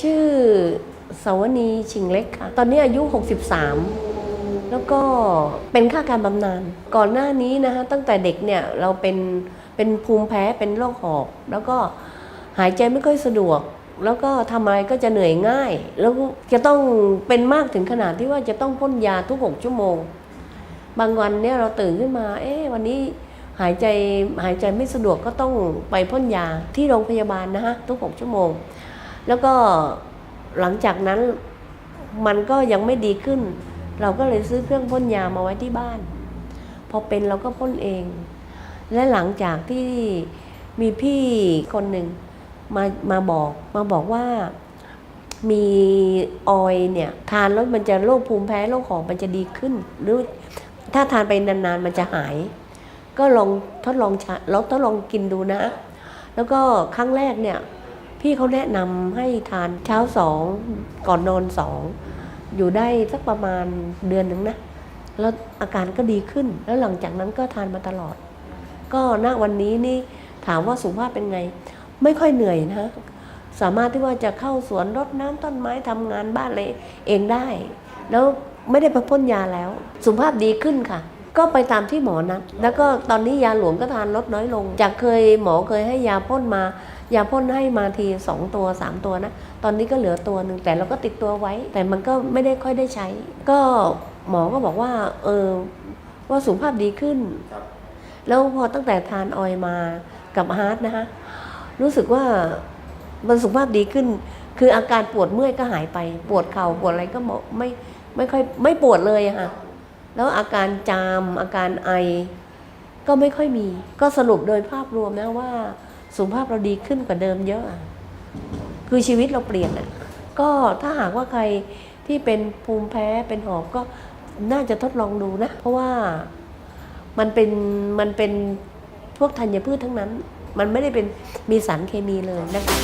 ชื่อสาวนีชิงเล็กค่ะ ตอนนี้อายุ 63 แล้วก็เป็นค่าการบำนาญก่อนหน้านี้นะคะตั้งแต่เด็กเนี่ยเราเป็นเป็นภูมิแพ้เป็นโรคหอบ แล้วก็หายใจไม่ค่อยสะดวก แล้วก็ทำอะไรก็จะเหนื่อยง่าย แล้วจะต้องเป็นมากถึงขนาดที่ว่าจะต้องพ่นยาทุก 6 ชั่วโมง บางวันเนี่ยเราตื่นขึ้นมา เอ๊ะวันนี้หายใจหายใจไม่สะดวกก็ต้องไปพ่นยาที่โรงพยาบาลนะฮะทุก 6 ชั่วโมง แล้วก็หลังจากนั้นมันก็ยังไม่ดีขึ้น เราก็เลยซื้อเครื่องพ่นยามาไว้ที่บ้าน พอเป็นเราก็พ่นเอง และหลังจากที่มีพี่คนหนึ่งมามาบอกมาบอกว่ามีออยเนี่ยทานแล้วมันจะโรคภูมิแพ้โรคหอบมันจะดีขึ้น หรือถ้าทานไปนานๆมันจะหาย ก็ลองทดลองใช้ลองทดลองกินดูนะ แล้วก็ครั้งแรกเนี่ย พี่เขาแนะนำให้ทานเช้าสองก่อนนอนสองอยู่ได้สักประมาณเดือนหนึ่งนะ แล้วอาการก็ดีขึ้น แล้วหลังจากนั้นก็ทานมาตลอด ก็ณวันนี้นี่ถามว่าสุขภาพเป็นไง ไม่ค่อยเหนื่อยนะสามารถที่ว่าจะเข้าสวนรดน้ำต้นไม้ทำงานบ้านอะไรเองได้ แล้วไม่ได้ไปพ่นยาแล้ว สุขภาพดีขึ้นค่ะ ก็ไปตามที่หมอนัดแล้วก็ตอนนี้ยาหลวงก็ทานลดน้อยลง จากเคยหมอเคยให้ยาพ่นมา ยาพ่นให้มาทีสองตัวสามตัวนะ ตอนนี้ก็เหลือตัวหนึ่งแต่เราก็ติดตัวไว้ แต่มันก็ไม่ได้ค่อยได้ใช้ ก็หมอก็บอกว่าเออว่าสุขภาพดีขึ้น แล้วพอตั้งแต่ทานออยล์มากับฮาร์ดนะคะรู้สึกว่ามันสุขภาพดีขึ้น คืออาการปวดเมื่อยก็หายไป ปวดเข่าปวดอะไรก็บอกไม่ไม่ค่อยไม่ปวดเลยอะค่ะ แล้วอาการจามอาการไอ ก็ไม่ค่อยมี ก็สรุปโดยภาพรวมนะว่า สุขภาพเราดีขึ้นกว่าเดิมเยอะอะคือชีวิตเราเปลี่ยนอะก็ถ้าหากว่าใครที่เป็นภูมิแพ้เป็นหอบก็น่าจะทดลองดูนะ เพราะว่ามันเป็นมันเป็นพวกธัญพืชทั้งนั้น มันไม่ได้เป็นมีสารเคมีเลยนะคะ